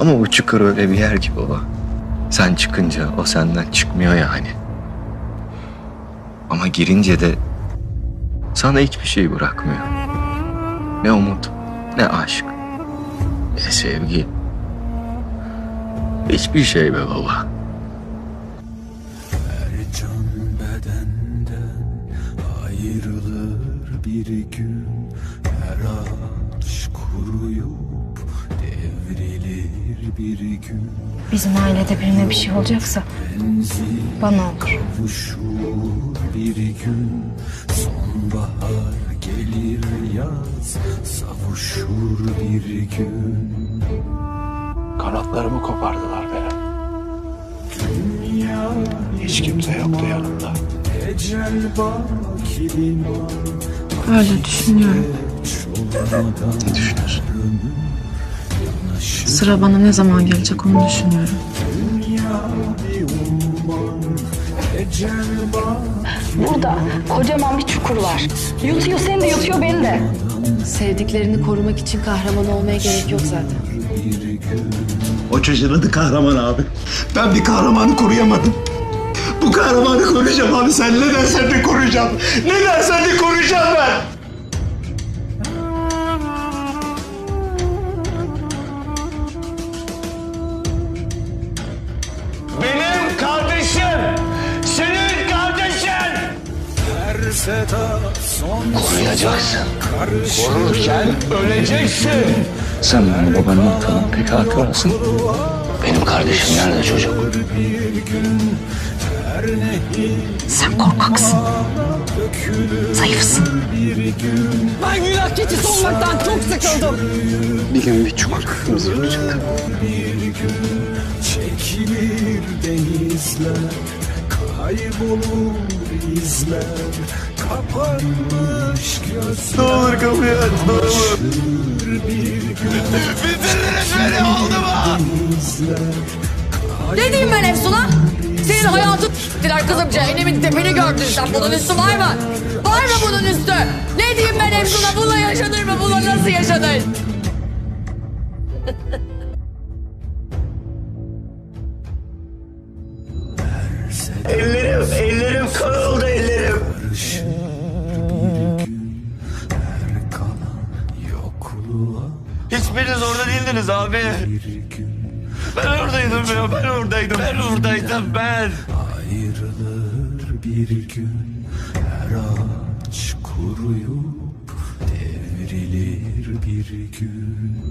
Ama bu çukur öyle bir yer ki baba. Sen çıkınca o senden çıkmıyor yani. Ama girince de sana hiçbir şey bırakmıyor. Ne umut, ne aşk, ne sevgi. Hiçbir şey be baba. Her can bedenden ayrılır bir gün Her ağaç devrilir bir gün Bizim ailede birine bir şey olacaksa bana olur. Kavuşur bir gün sonbahar gelir yaz Savuşur bir gün Kanatlarımı kopardılar benim. Hiç kimse yoktu yanımda. Ecel baki liman Öyle düşünüyorum. Ne düşünüyorsun? Sıra bana ne zaman gelecek onu düşünüyorum. Burada kocaman bir çukur var. Yutuyor seni de yutuyor beni de. Sevdiklerini korumak için kahraman olmaya gerek yok zaten. O çocuğun adı kahraman abi. Ben bir kahramanı koruyamadım. Bu kahramanı koruyacağım abi. Sen ne dersen de koruyacağım. Ne dersen de koruyacağım ben. Koruyacaksın. Korurken öleceksin! Sen benim babanın tamam pek hatırlasın. Benim kardeşim nerede çocuk? Sen korkaksın. Zayıfsın. Ben günah keçisi olmaktan çok sıkıldım. Bir gün bir çukur kafamızı yutacak. çekilir denizler Kaybolur izler Kapanmış gözler Ne olur kapıyı aç ne olur. Ne diyeyim ben Efsun'a? Senin hayatın diler kızım cehennemin tepeni gördün sen. Bunun üstü var mı? Var mı bunun üstü? Ne diyeyim ben Efsun'a? Bununla yaşanır mı? Bununla nasıl yaşanır? Ellerim, ellerim kan oldu ellerim. Hiçbiriniz orada değildiniz abi. Ben oradaydım ya ben oradaydım. Ben oradaydım ben. Ayrılır bir gün Her ağaç kuruyup Devrilir bir gün